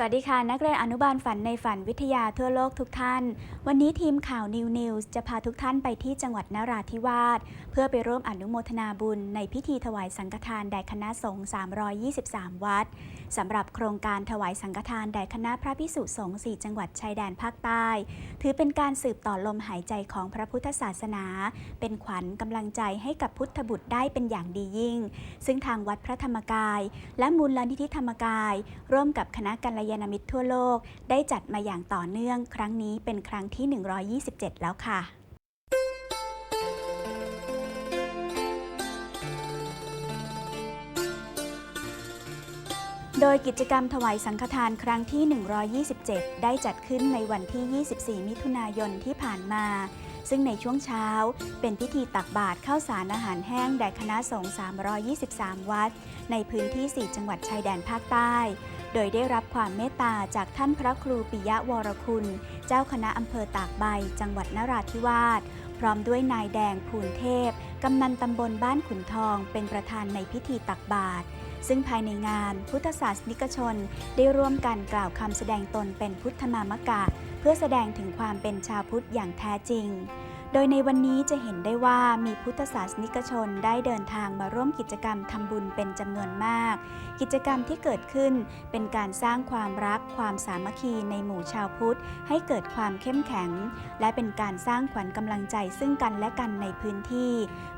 สวัสดีค่ะ นักเรียนอนุบาลฝันในฝันวิทยาทั่วโลกทุกท่าน วันนี้ทีมข่าวนิวนิวส์จะพาทุกท่านไปที่จังหวัดนราธิวาสเพื่อไปร่วมอนุโมทนาบุญในพิธีถวายสังฆทานแด่คณะสงฆ์323 วัดสำหรับโครงการถวายสังฆทานแด่คณะพระพิสุสงฆ์4จังหวัดชายแดนภาคใต้ ถือเป็นการสืบต่อลมหายใจของพระพุทธศาสนา เป็นขวัญกำลังใจให้กับพุทธบุตรได้เป็นอย่างดียิ่ง ซึ่งทางวัดพระธรรมกาย และมูลนิธิธรรมกาย ร่วมกับคณะกัลยาณมิตรทั่วโลก ได้จัดมาอย่างต่อเนื่อง ครั้งนี้เป็นครั้งที่ 127 แล้วค่ะโดยกิจกรรมถวายสังฆทานครั้งที่ 127 ได้จัดขึ้นในวันที่ 24 มิถุนายนที่ผ่านมา ซึ่งในช่วงเช้าเป็นพิธีตักบาตรข้าวสารอาหารแห้งแด่คณะสงฆ์323 วัด ในพื้นที่ 4 จังหวัดชายแดนภาคใต้ โดยได้รับความเมตตาจากท่านพระครูปิยะวรคุณ เจ้าคณะอำเภอตากใบ จังหวัดนราธิวาส พร้อมด้วยนายแดงภูลเทพ กำนันตำบลบ้านขุนทอง เป็นประธานในพิธีตักบาตรซึ่งภายในงานพุทธศาสนิกชนได้ร่วมกันกล่าวคำแสดงตนเป็นพุทธมามกะ เพื่อแสดงถึงความเป็นชาวพุทธอย่างแท้จริง โดยในวันนี้จะเห็นได้ว่ามีพุทธศาสนิกชนได้เดินทางมาร่วมกิจกรรมทำบุญเป็นจำนวนมาก กิจกรรมที่เกิดขึ้นเป็นการสร้างความรักความสามัคคีในหมู่ชาวพุทธ ให้เกิดความเข้มแข็ง และเป็นการสร้างขวัญกำลังใจซึ่งกันและกันในพื้นที่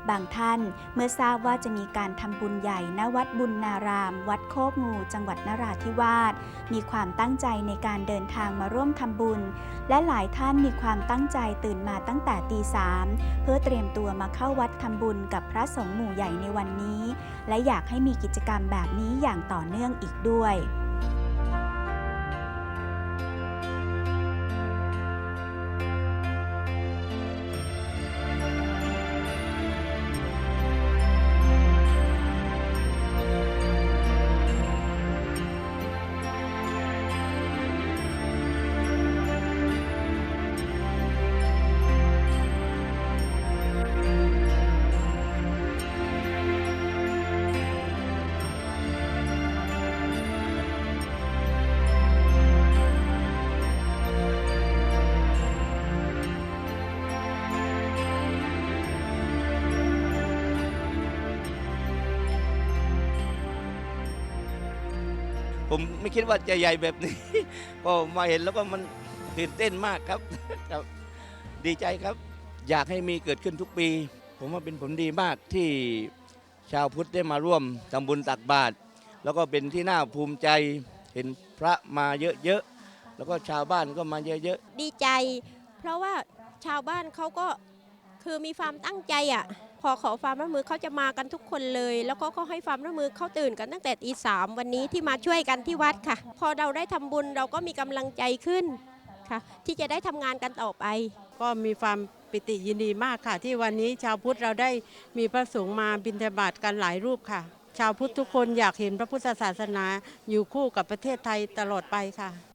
บางท่านเมื่อทราบว่าจะมีการทำบุญใหญ่ณวัดบุญนาราม วัดโคกงูจังหวัดนราธิวาสมีความตั้งใจในการเดินทางมาร่วมทำบุญ และหลายท่านมีความตั้งใจตื่นมาตั้งแต่ตีสามเพื่อเตรียมตัวมาเข้าวัดทำบุญกับพระสงฆ์หมู่ใหญ่ในวันนี้ และอยากให้มีกิจกรรมแบบนี้อย่างต่อเนื่องอีกด้วย ผมไม่คิดว่าจะใหญ่แบบนี้ ก็มาเห็นแล้วก็มันตื่นเต้นมากครับครับดีใจครับ อยากให้มีเกิดขึ้นทุกปี ผมว่าเป็นผลดีมากที่ชาวพุทธได้มาร่วมทำบุญตักบาตรแล้วก็เป็นที่น่าภูมิใจเห็นพระมาเยอะๆแล้วก็ชาวบ้านก็มาเยอะๆ ดีใจ เพราะว่าชาวบ้านเขาก็คือมีความตั้งใจอะ พอขอความร่วมมือเขาจะมากันทุกคนเลย แล้วก็เขาให้ความร่วมมือเขาตื่นกันตั้งแต่ตีสามวันนี้ที่มาช่วยกันที่วัดค่ะ พอเราได้ทำบุญเราก็มีกำลังใจขึ้นค่ะ ที่จะได้ทำงานกันต่อไป ก็มีความปิติยินดีมากค่ะ ที่วันนี้ชาวพุทธเราได้มีพระสงฆ์มาบิณฑบาตกันหลายรูปค่ะ ชาวพุทธทุกคนอยากเห็นพระพุทธศาสนาอยู่คู่กับประเทศไทยตลอดไปค่ะ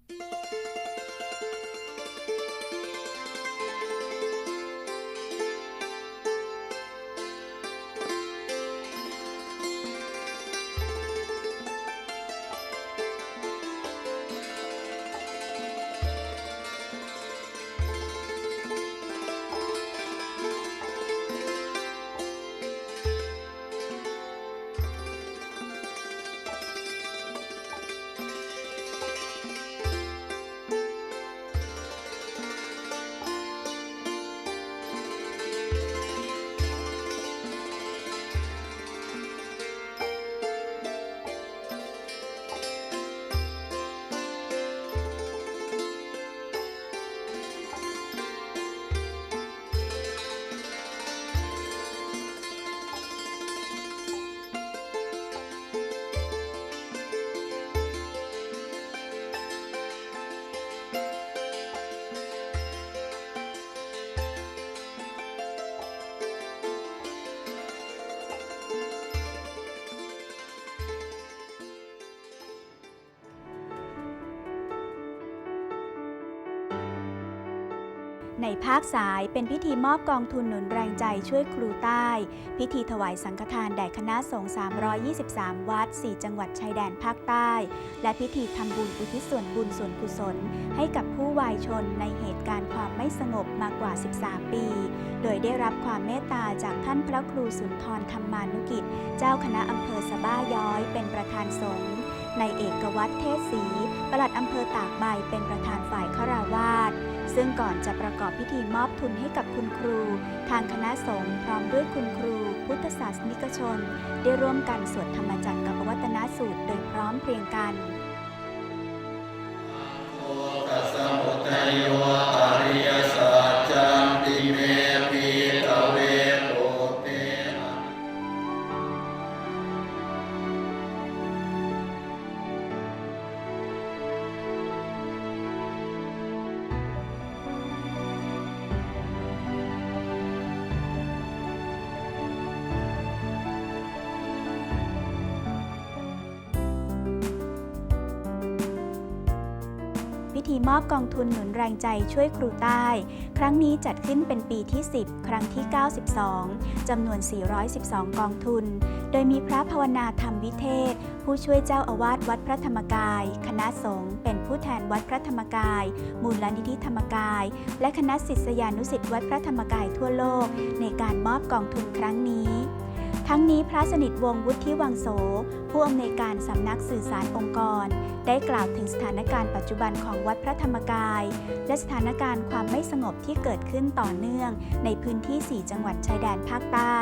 ในภาคสายเป็นพิธีมอบกองทุนหนุนแรงใจช่วยครูใต้ พิธีถวายสังฆทานแด่คณะสงฆ์323 วัด 4 จังหวัดชายแดนภาคใต้ และพิธีทำบุญอุทิศส่วนบุญส่วนกุศล ให้กับผู้วายชนในเหตุการณ์ความไม่สงบมากว่า 13 ปี โดยได้รับความเมตตาจากท่านพระครูสุนทรธรรมานุกิจ เจ้าคณะอำเภอสะบ้าย้อย เป็นประธานสงฆ์ในเอกวัตรเทศศรีปลัดอำเภอตากใบเป็นประธานฝ่ายฆราวา ซึ่งก่อนจะประกอบพิธีมอบทุนให้กับคุณครู ทางคณะสงฆ์พร้อมด้วยคุณครู พุทธศาสนิกชน ได้ร่วมกันสวดธรรมจักรกับวัตนสูตรโดยพร้อมเพรียงกันพิ ธีมอบกองทุนหนุนแรงใจช่วยครูใต้ ครั้งนี้จัดขึ้นเป็นปีที่ 10 ครั้งที่ 92 จำนวน 412 กองทุน โดยมีพระภาวนาธรรมวิเทศ ผู้ช่วยเจ้าอาวาสวัดพระธรรมกาย คณะสงฆ์เป็นผู้แทนวัดพระธรรมกาย มูลนิธิธรรมกาย และคณะศิษยานุศิษย์วัดพระธรรมกายทั่วโลก ในการมอบกองทุนครั้งนี้ทั้งนี้พระสนิทวงศ์วุฒิวังโส ผู้อำนวยการสำนักสื่อสารองค์กร ได้กล่าวถึงสถานการณ์ปัจจุบันของวัดพระธรรมกาย และสถานการณ์ความไม่สงบที่เกิดขึ้นต่อเนื่อง ในพื้นที่ 4 จังหวัดชายแดนภาคใต้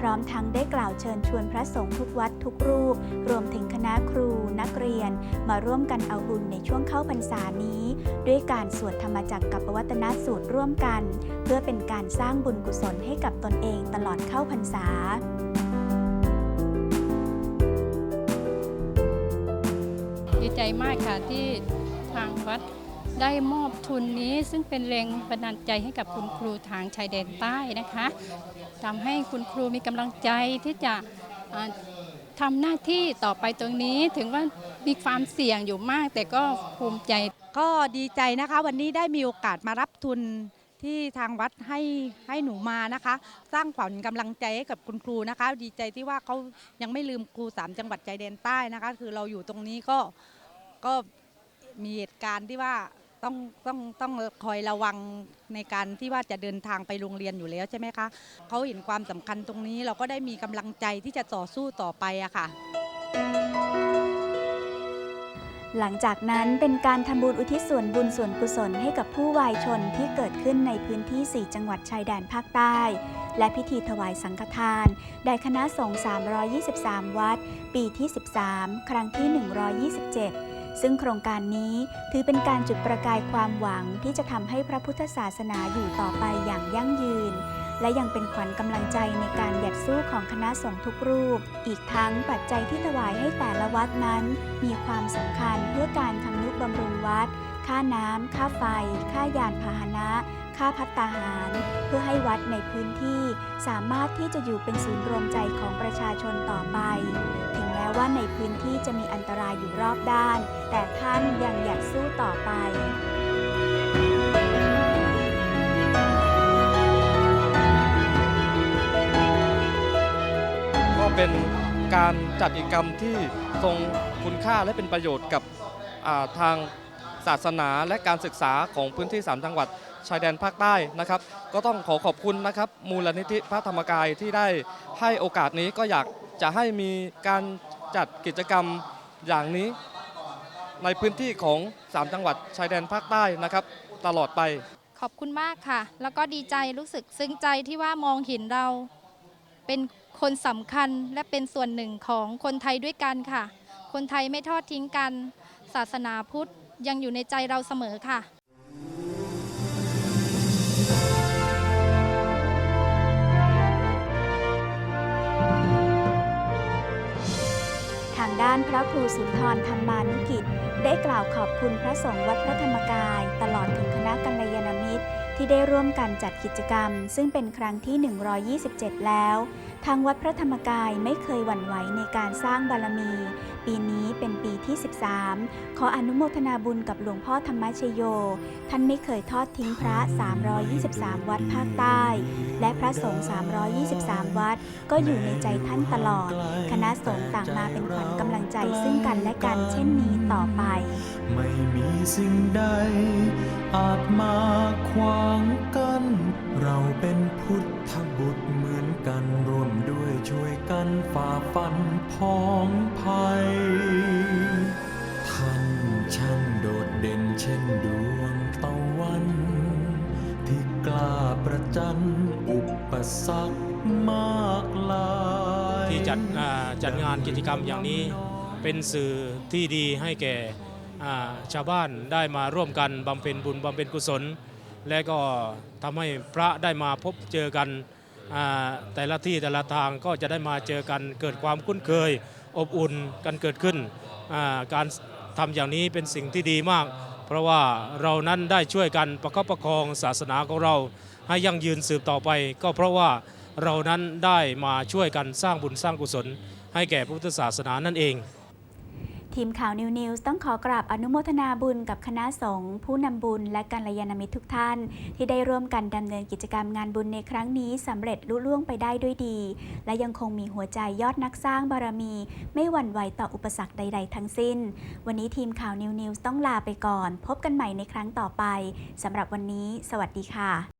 พร้อมทั้งได้กล่าวเชิญชวนพระสงฆ์ทุกวัดทุกรูป รวมถึงคณะครู นักเรียน มาร่วมกันเอาบุญในช่วงเข้าพรรษานี้ ด้วยการสวดธรรมจักรกับปวัตนสูตรร่วมกัน เพื่อเป็นการสร้างบุญกุศลให้กับตนเองตลอดเข้าพรรษา ใจมากค่ะที่ทางวัดได้มอบทุนนี้ซึ่งเป็นแรงบันดาลใจให้กับคุณครูทางชายแดนใต้นะคะทำให้คุณครูมีกำลังใจที่จะทำหน้าที่ต่อไปตรงนี้ถึงว่ามีความเสี่ยงอยู่มาก แต่ก็ภูมิใจก็ดีใจนะคะ วันนี้ได้มีโอกาสมารับทุนที่ทางวัดให้ให้หนูมานะคะ สร้างขวัญกำลังใจให้กับคุณครูนะคะ ดีใจที่ว่าเขายังไม่ลืมครูสามจังหวัดชายแดนใต้นะคะ คือเราอยู่ตรงนี้ก็ ก็มีเหตุการณ์ที่ว่าต้องต้องต้องคอยระวังในการที่ว่าจะเดินทางไปโรงเรียนอยู่แล้วใช่ไหมคะเขาเห็นความสำคัญตรงนี้เราก็ได้มีกำลังใจที่จะต่อสู้ต่อไปอะค่ะ หลังจากนั้นเป็นการทำบุญอุทิศส่วนบุญส่วนกุศลให้กับผู้วายชนที่เกิดขึ้นในพื้นที่ 4 จังหวัดชายแดนภาคใต้ และพิธีถวายสังฆทานแด่คณะสงฆ์323 วัด ปีที่ 13 ครั้งที่ 127 ซึ่งโครงการนี้ถือเป็นการจุดประกายความหวังที่จะทำให้พระพุทธศาสนาอยู่ต่อไปอย่างยั่งยืน และยังเป็นขวัญกำลังใจในการหยัดสู้ของคณะสงฆ์ทุกรูป อีกทั้งปัจจัยที่ถวายให้แต่ละวัดนั้น มีความสำคัญเพื่อการทำนุบำรุงวัด ค่าน้ำ ค่าไฟ ค่ายานพาหนะ ค่าพัตตาหาร เพื่อให้วัดในพื้นที่สามารถที่จะอยู่เป็นศูนย์รวมใจของประชาชนต่อไป ถึงแม้ว่าในพื้นที่จะมีอันตรายอยู่รอบด้าน แต่ท่านยังอยากสู้ต่อไปก็เป็นการจัดกิจกรรมที่ทรงคุณค่าและเป็นประโยชน์กับทาง ศาสนาและการศึกษาของพื้นที่ 3 จังหวัดชายแดนภาคใต้นะครับ ก็ต้องขอขอบคุณนะครับมูลนิธิพระธรรมกายที่ได้ให้โอกาสนี้ก็อยากจะให้มีการจัดกิจกรรมอย่างนี้ ในพื้นที่ของ 3 จังหวัดชายแดนภาคใต้นะครับ ตลอดไป ขอบคุณมากค่ะ แล้วก็ดีใจรู้สึกซึ้งใจที่ว่ามองเห็นเรา เป็นคนสำคัญและเป็นส่วนหนึ่งของคนไทยด้วยกันค่ะ คนไทยไม่ทอดทิ้งกัน ศาสนาพุทธ ยังอยู่ในใจเราเสมอค่ะทางด้านพระครูสุนทรธรรมานุกิจ ได้กล่าวขอบคุณพระสงฆ์วัดพระธรรมกาย ตลอดถึงคณะกัลยาณมิตร ที่ได้ร่วมกันจัดกิจกรรม ซึ่งเป็นครั้งที่ 127 แล้วทางวัดพระธรรมกายไม่เคยหวั่นไหวในการสร้างบารมี ปีนี้เป็นปีที่ 13 ขออนุโมทนาบุญกับหลวงพ่อธรรมชโย ท่านไม่เคยทอดทิ้งพระ 323 วัดภาคใต้ และพระสงฆ์ 323 วัด ก็อยู่ในใจท่านตลอด คณะสงฆ์ต่างมาเป็นขวัญกำลังใจซึ่งกันและกันเช่นนี้ต่อไป ไม่มีสิ่งใด อาจมาขวางกัน เราเป็นพุทธบุตร กันร่วมด้วยช่วยกันฝ่าฟันพ้องภัย ท่านช่างโดดเด่นเช่นดวงตะวัน ที่กล้าประจันอุปสรรคมากลายที่จัดจัดงานกิจกรรมอย่างนี้เป็นสื่อที่ดีให้แก่ชาวบ้านได้มาร่วมกันบำเพ็ญบุญบำเพ็ญกุศล และก็ทำให้พระได้มาพบเจอกัน แต่ละที่แต่ละทางก็จะได้มาเจอกันเกิดความคุ้นเคย อบอุ่นกันเกิดขึ้น การทำอย่างนี้เป็นสิ่งที่ดีมาก เพราะว่าเรานั้นได้ช่วยกันประคับประคองศาสนาของเรา ให้ยั่งยืนสืบต่อไป ก็เพราะว่าเรานั้นได้มาช่วยกันสร้างบุญสร้างกุศล ให้แก่พระพุทธศาสนานั่นเอง ทีมข่าวนิวนิวส์ต้องขอกราบอนุโมทนาบุญกับคณะสงฆ์ผู้นำบุญและกัลยาณมิตรทุกท่าน ที่ได้ร่วมกันดำเนินกิจกรรมงานบุญในครั้งนี้สำเร็จลุล่วงไปได้ด้วยดี และยังคงมีหัวใจยอดนักสร้างบารมี ไม่หวั่นไหวต่ออุปสรรคใด ๆ ทั้งสิ้น วันนี้ทีมข่าวนิวนิวส์ต้องลาไปก่อน พบกันใหม่ในครั้งต่อไปสำหรับวันนี้ สวัสดีค่ะ